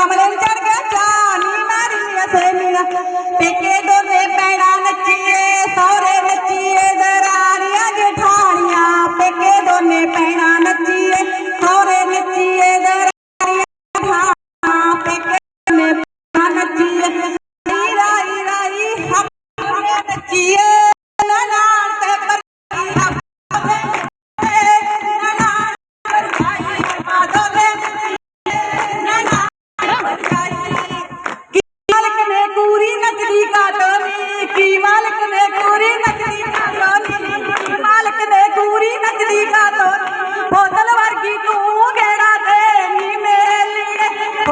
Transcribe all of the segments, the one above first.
Como la encarga, ni María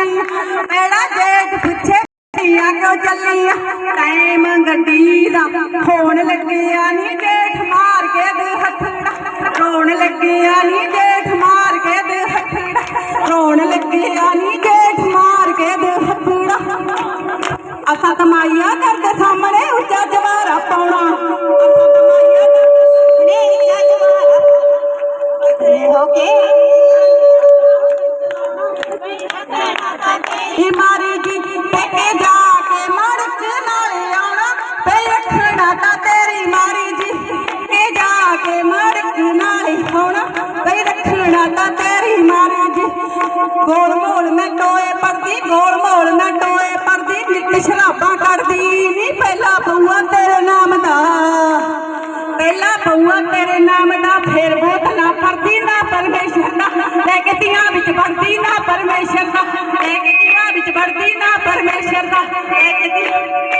ਚੱਲੀ ਮੇਰਾ ਜੇਠ ਪੁੱਛੇ ਆ ਕਿਉਂ ਚੱਲੀ ਟਾਈਮ ਗੱਡੀ ਦਾ ਫੋਨ ਲੱਗਿਆ ਨਹੀਂ ਜੇਠ ਮਾਰ ਕੇ ਦੇ ਹੱਥ ਰੋਣ ਲੱਗਿਆ ਨਹੀਂ ਜੇਠ ਮਾਰ ਕੇ ਦੇ ਹੱਥ ਰੋਣ ਲੱਗਿਆ ਨਹੀਂ ਜੇਠ ਮਾਰ ਕੇ ਦੇ ਹੱਥ ਅਸਾਂ ਕਮਾਈਆ ਕਰਦੇ ਸਾਹਮਣੇ ਉੱਚਾ ਜਵਾਬ ਗੋਰ ਮੋਲ ਮੈਂ ਟੋਏ ਪਰਦੀ ਗੋਰ ਮੋਲ ਮੈਂ ਟੋਏ ਪਰਦੀ ਨਿੱਤ ਸ਼ਰਾਬਾਂ ਕਰਦੀ ਨੀ ਪਹਿਲਾ ਪਊਆ ਤੇਰੇ ਨਾਮ ਦਾ। ਪਹਿਲਾ ਪਊਆ ਤੇਰੇ ਨਾਮ ਦਾ, ਫੇਰ ਬੋਤ ਨਾ ਪਰਦੀ ਨਾ ਪਰਮੇਸ਼ਰ ਦਾ। ਲੈ ਕੇ ਧੀਆਂ ਵਿੱਚ ਵਰਦੀ ਨਾ ਪਰਮੇਸ਼ਰ ਦਾ। ਲੈ ਕੇ ਧੀਆਂ ਵਿੱਚ ਵਰਦੀ ਨਾ ਪਰਮੇਸ਼ਰ ਦਾ। ਲੈ ਕੇ ਧੀਆਂ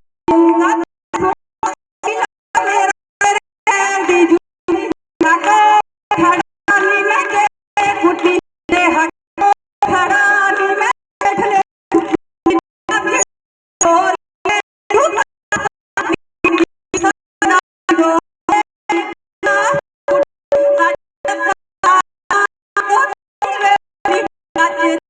that is